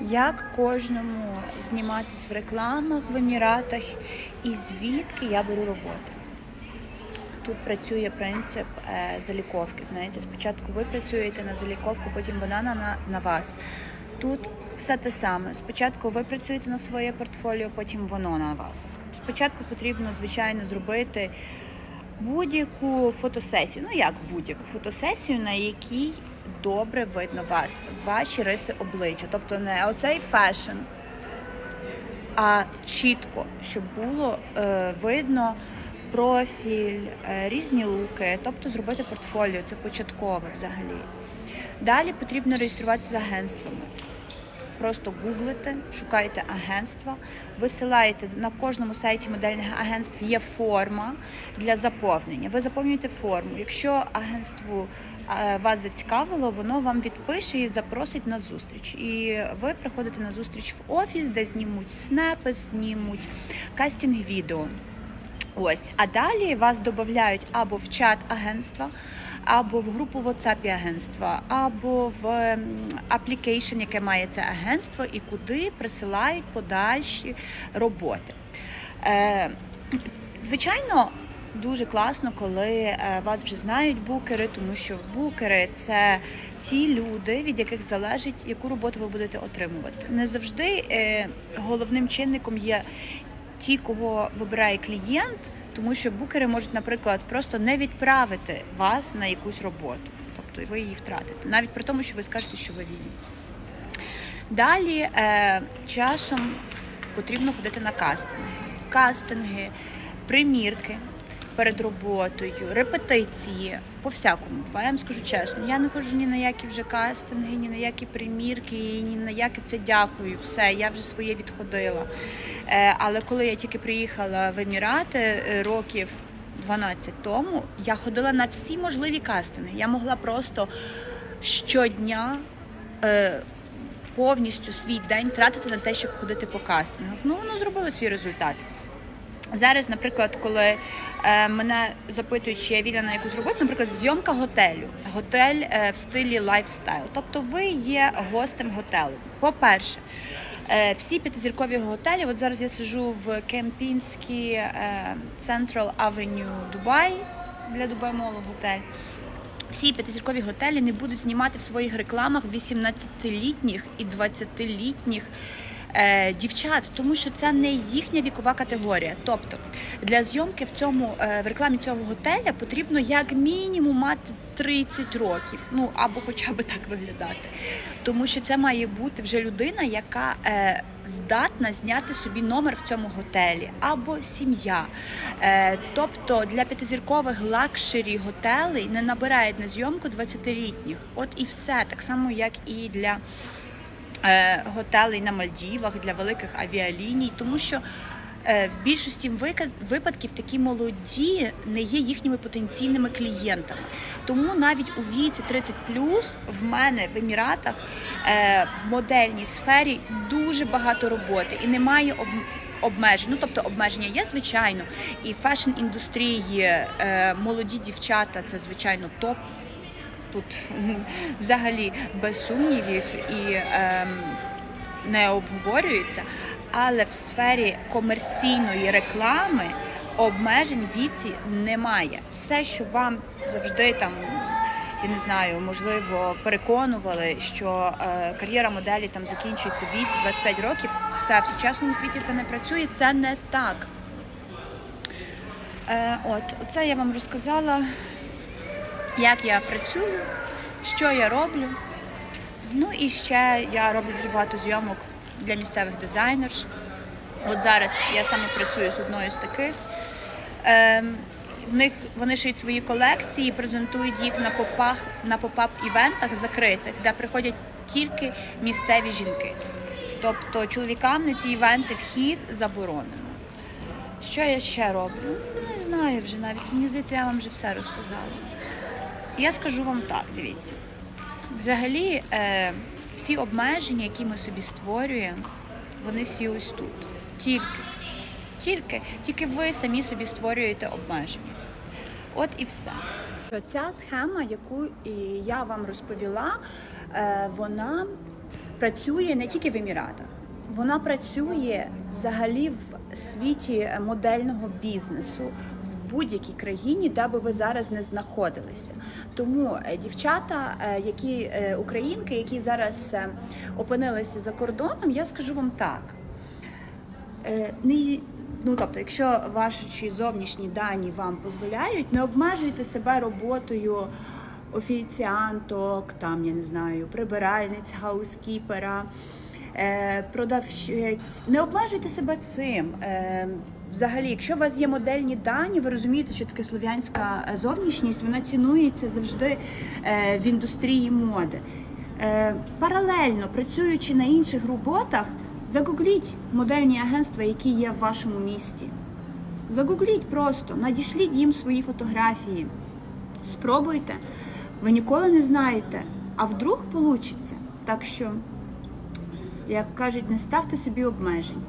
як кожному зніматись в рекламах в Еміратах і звідки я беру роботу. Тут працює принцип е, заліковки. Знаєте, спочатку ви працюєте на заліковку, потім вона на, на, на вас. Тут все те саме. Спочатку ви працюєте на своє портфоліо, потім воно на вас. Спочатку потрібно, звичайно, зробити будь-яку фотосесію. Ну як будь-яку фотосесію, на якій добре видно вас, ваші риси обличчя. Тобто не оцей фешн, а чітко, щоб було е, видно профіль, е, різні луки, тобто зробити портфоліо, це початкове взагалі. Далі потрібно реєструватися з агентствами. Просто гуглите, шукаєте агентства, висилаєте на кожному сайті модельних агентств є форма для заповнення. Ви заповнюєте форму. Якщо агентству е, вас зацікавило, воно вам відпише і запросить на зустріч. І ви приходите на зустріч в офіс, де знімуть снепи, знімуть кастинг відео. Ось, а далі вас додають або в чат агентства, або в групу WhatsApp агентства, або в аплікейшн, яке має це агентство, і куди присилають подальші роботи. Е, звичайно, дуже класно, коли е, вас вже знають букери, тому що букери це ті люди, від яких залежить, яку роботу ви будете отримувати. Не завжди е, головним чинником є ті, кого вибирає клієнт, тому що букери можуть, наприклад, просто не відправити вас на якусь роботу. Тобто ви її втратите, навіть при тому, що ви скажете, що ви вільні. Далі е, часом потрібно ходити на кастинги. Кастинги, примірки перед роботою, репетиції, по всякому. буває. Я вам скажу чесно, я не ходжу ні на які вже кастинги, ні на які примірки, ні на яке це дякую. Все, я вже своє відходила. Е, але коли я тільки приїхала в Емірати е, років 12 тому, я ходила на всі можливі кастинги. Я могла просто щодня. Е, повністю свій день тратити на те, щоб ходити по кастингах. Ну, воно зробило свій результат. Зараз, наприклад, коли е, мене запитують, чи я вільна на якусь роботу, наприклад, зйомка готелю, готель е, в стилі лайфстайл. Тобто ви є гостем готелю. По-перше, е, всі п'ятизіркові готелі, от зараз я сиджу в Кемпінській е, Central Avenue Дубай, для Дубай Молу готель. Всі п'ятизіркові готелі не будуть знімати в своїх рекламах 18-літніх і 20-літніх е, дівчат, тому що це не їхня вікова категорія. Тобто для зйомки в цьому е, в рекламі цього готеля потрібно як мінімум мати 30 років, ну або хоча б так виглядати. Тому що це має бути вже людина, яка е, здатна зняти собі номер в цьому готелі, або сім'я. Е, тобто для п'ятизіркових лакшері готелей не набирають на зйомку 20-літніх. От і все, так само як і для готелей на Мальдівах, для великих авіаліній, тому що е, в більшості випадків такі молоді не є їхніми потенційними клієнтами. Тому навіть у віці 30 в мене в Еміратах е, в модельній сфері дуже багато роботи і немає об, обмежень. Ну тобто обмеження є, звичайно, і фешн індустрії, е, молоді дівчата це звичайно топ. Тут взагалі без сумнівів і ем, не обговорюється. Але в сфері комерційної реклами обмежень віці немає. Все, що вам завжди там. Я не знаю, можливо, переконували, що е, кар'єра моделі там закінчується в віці 25 років. Все в сучасному світі це не працює, це не так. Е, от, оце я вам розказала, як я працюю, що я роблю. Ну і ще я роблю дуже багато зйомок для місцевих дизайнерів. От зараз я саме працюю з одною з таких. Ем, в них вони шиють свої колекції, презентують їх на попах на попап івентах закритих, де приходять тільки місцеві жінки. Тобто чоловікам на ці івенти вхід заборонено. Що я ще роблю? Ну, Не знаю вже навіть. Мені здається, я вам вже все розказала. Я скажу вам так, дивіться. Взагалі, е, всі обмеження, які ми собі створюємо, вони всі ось тут. Тільки, тільки, тільки ви самі собі створюєте обмеження. От і все. Ця схема, яку я вам розповіла, е, вона працює не тільки в Еміратах, вона працює взагалі в світі модельного бізнесу. Будь-якій країні, де би ви зараз не знаходилися, тому е, дівчата, е, які е, українки, які зараз опинилися за кордоном, я скажу вам так: не ну тобто, якщо ваші зовнішні дані вам дозволяють, не обмежуйте себе роботою офіціанток, там я не знаю, прибиральниць, хаускіпера, е, продавщиць. Не обмежуйте себе цим. Взагалі, якщо у вас є модельні дані, ви розумієте, що таке слов'янська е, зовнішність, вона цінується завжди е, в індустрії моди. Е, Паралельно працюючи на інших роботах, загугліть модельні агентства, які є в вашому місті. Загугліть просто, надішліть їм свої фотографії. Спробуйте. Ви ніколи не знаєте, а вдруг вийде. Так що, як кажуть, не ставте собі обмежень.